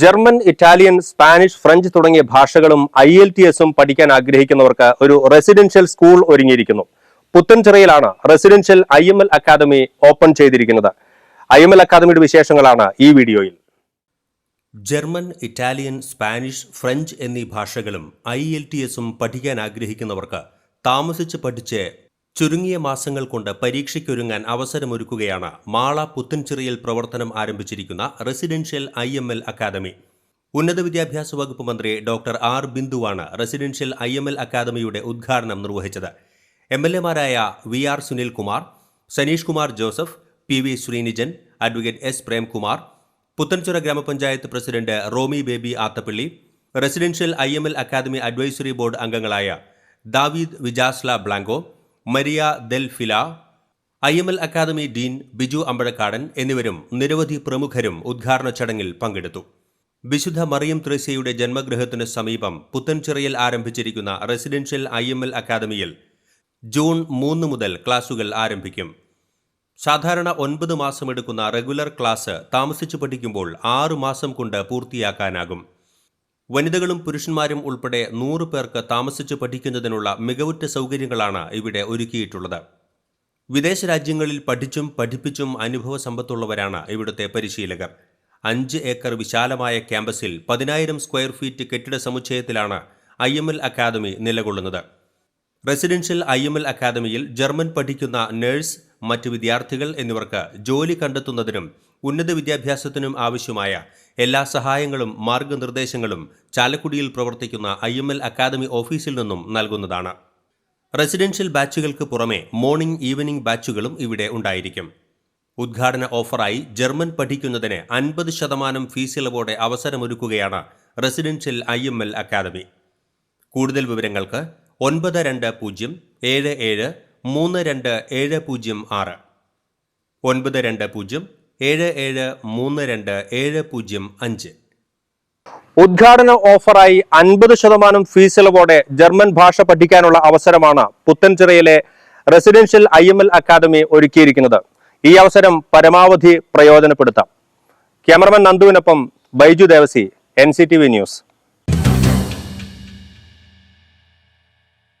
German Italian Spanish French തുടങ്ങിയ ഭാഷകളും I L T എസും പഠിക്കാൻ ആഗ്രഹിക്കുന്നവർക്ക് ഒരു റെസിഡൻഷ്യൽ സ്കൂൾ ഒരുങ്ങിയിരിക്കുന്നു. പുത്തൻചിറയിലാണ് residential I M L academy open ചെയ്തിരിക്കുന്നത്. ഐ എം എൽ അക്കാദമിയുടെ വിശേഷങ്ങളാണ് ഈ വീഡിയോയിൽ. ജർമ്മൻ ഇറ്റാലിയൻ സ്പാനിഷ് ഫ്രഞ്ച് എന്നീ ഭാഷകളും ഐ എൽ ടി എസും പഠിക്കാൻ ആഗ്രഹിക്കുന്നവർക്ക് താമസിച്ച് പഠിച്ച് ചുരുങ്ങിയ മാസങ്ങൾ കൊണ്ട് പരീക്ഷയ്ക്കൊരുങ്ങാൻ അവസരമൊരുക്കുകയാണ് മാള പുത്തൻചിറയിൽ പ്രവർത്തനം ആരംഭിച്ചിരിക്കുന്ന residential I M L academy. ഉന്നത വിദ്യാഭ്യാസ വകുപ്പ് മന്ത്രി ഡോക്ടർ ആർ. ബിന്ദുവാണ് റെസിഡൻഷ്യൽ ഐ എം എൽ അക്കാദമിയുടെ ഉദ്ഘാടനം നിർവഹിച്ചത്. M L എമാരായ V R Sunilkumar Saneesh Kumar Joseph P V Sreenijan advocate S. Premkumar Puthenchira ഗ്രാമപഞ്ചായത്ത് president Romy Baby Athappilly residential I M L academy advisory board അംഗങ്ങളായ David വിജാസ്ല Blanco Maria del Fila I M L academy dean Biju Ambazhakadan എന്നിവരും നിരവധി പ്രമുഖരും ഉദ്ഘാടന ചടങ്ങിൽ പങ്കെടുത്തു. വിശുദ്ധ മറിയം ത്രേസ്യയുടെ ജന്മഗൃഹത്തിന് സമീപം പുത്തൻചിറയിൽ ആരംഭിച്ചിരിക്കുന്ന റെസിഡൻഷ്യൽ ഐ എം എൽ അക്കാദമിയിൽ ജൂൺ മൂന്ന് മുതൽ ക്ലാസുകൾ ആരംഭിക്കും. സാധാരണ ഒൻപത് മാസമെടുക്കുന്ന റെഗുലർ ക്ലാസ് താമസിച്ചു പഠിക്കുമ്പോൾ ആറു മാസം കൊണ്ട് പൂർത്തിയാക്കാനാകും. വനിതകളും പുരുഷന്മാരും ഉൾപ്പെടെ നൂറ് പേർക്ക് താമസിച്ച് പഠിക്കുന്നതിനുള്ള മികവുറ്റ സൗകര്യങ്ങളാണ് ഇവിടെ ഒരുക്കിയിട്ടുള്ളത്. വിദേശ രാജ്യങ്ങളിൽ പഠിച്ചും പഠിപ്പിച്ചും അനുഭവ സമ്പത്തുള്ളവരാണ് ഇവിടുത്തെ പരിശീലകർ. അഞ്ച് ഏക്കർ വിശാലമായ ക്യാമ്പസിൽ പതിനായിരം സ്ക്വയർ ഫീറ്റ് കെട്ടിട സമുച്ചയത്തിലാണ് ഐ എം എൽ അക്കാദമി നിലകൊള്ളുന്നത്. റെസിഡൻഷ്യൽ ഐ എം എൽ അക്കാദമിയിൽ ജർമ്മൻ പഠിക്കുന്ന നഴ്സ് മറ്റ് വിദ്യാർത്ഥികൾ എന്നിവർക്ക് ജോലി കണ്ടെത്തുന്നതിനും ഉന്നത വിദ്യാഭ്യാസത്തിനും ആവശ്യമായ എല്ലാ സഹായങ്ങളും മാർഗനിർദ്ദേശങ്ങളും ചാലക്കുടിയിൽ പ്രവർത്തിക്കുന്ന ഐ എം എൽ അക്കാദമി ഓഫീസിൽ നിന്നും നൽകുന്നതാണ്. റെസിഡൻഷ്യൽ ബാച്ചുകൾക്ക് പുറമെ മോർണിംഗ് ഈവനിംഗ് ബാച്ചുകളും ഇവിടെ ഉണ്ടായിരിക്കും. ഉദ്ഘാടന ഓഫറായി ജർമ്മൻ പഠിക്കുന്നതിന് അൻപത് ശതമാനം ഫീസ് ഇളവോടെ അവസരമൊരുക്കുകയാണ് residential I M L academy. കൂടുതൽ വിവരങ്ങൾക്ക് ഒൻപത് രണ്ട് പൂജ്യം ഏഴ് ഏഴ് മൂന്ന് രണ്ട് ഏഴ് പൂജ്യം ആറ്. ഒൻപത് രണ്ട് പൂജ്യം ഏഴ് ഏഴ് മൂന്ന് രണ്ട് ഏഴ് പൂജ്യം അഞ്ച്. ഉദ്ഘാടന ഓഫറായി അൻപത് ശതമാനം ഫീസ് ഇളവോടെ ജർമ്മൻ ഭാഷ പഠിക്കാനുള്ള അവസരമാണ് പുത്തൻചിറയിലെ residential I M L academy ഒരുക്കിയിരിക്കുന്നത്. ഈ അവസരം പരമാവധി പ്രയോജനപ്പെടുത്താം. Cameraman നന്ദുവിനൊപ്പം Baiju Devasi N C T V news.